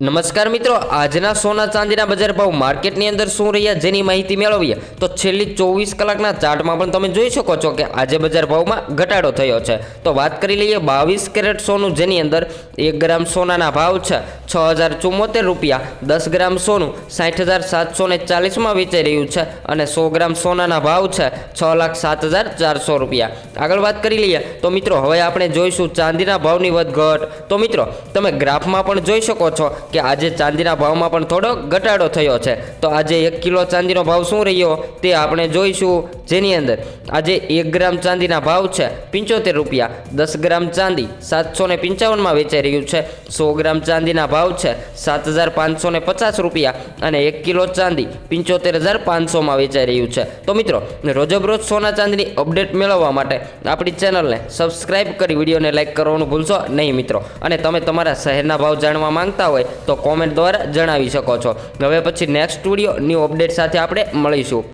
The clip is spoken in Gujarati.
નમસ્કાર મિત્રો, આજના સોના ચાંદીના બજાર ભાવ માર્કેટની અંદર શું રહ્યા જેની માહિતી મેળવીએ, તો છેલ્લી ચોવીસ કલાકના ચાર્ટમાં પણ તમે જોઈ શકો છો કે આજે બજાર ભાવમાં ઘટાડો થયો છે. તો વાત કરી લઈએ બાવીસ કેરેટ સોનું, જેની અંદર એક ગ્રામ સોનાના ભાવ છે, છ હજાર ચુમ્મોતેર રૂપિયા, દસ ગ્રામ સોનું, સાઠ હજાર સાતસો ને ચાલીસમાં વેચાઈ રહ્યું છે અને સો ગ્રામ સોનાના ભાવ છે, છ લાખ સાત હજાર ચારસો રૂપિયા. આગળ વાત કરી લઈએ, તો મિત્રો, હવે આપણે જોઈશું ચાંદીના ભાવની વધઘટ. તો મિત્રો, તમે ગ્રાફમાં પણ જોઈ શકો છો કે આજે ચાંદીના ભાવમાં પણ થોડો ઘટાડો થયો છે. તો આજે એક કિલો ચાંદીનો ભાવ શું રહ્યો તે આપણે જોઈશું. જેની અંદર આજે એક ગ્રામ ચાંદીના ભાવ છે પંચોતેર રૂપિયા. દસ ગ્રામ ચાંદી સાતસો ને પંચાવનમાં વેચાઈ રહ્યું છે. સો ગ્રામ ચાંદીના ભાવ છે સાત હજાર પાંચસો ને પચાસ રૂપિયા અને એક કિલો ચાંદી પંચોતેર હજાર પાંચસોમાં વેચાઈ રહ્યું છે. તો મિત્રો, રોજબરોજ સોના ચાંદીની અપડેટ મેળવવા માટે આપણી ચેનલને સબસ્ક્રાઈબ કરી વિડીયોને લાઇક કરવાનું ભૂલશો નહીં મિત્રો. અને તમે તમારા શહેરના ભાવ જાણવા માંગતા હોય તો કોમેન્ટ દ્વારા જણાવી શકો છો. હવે પછી નેક્સ્ટ સ્ટુડિયો ન્યૂ અપડેટ સાથે આપણે મળીશું.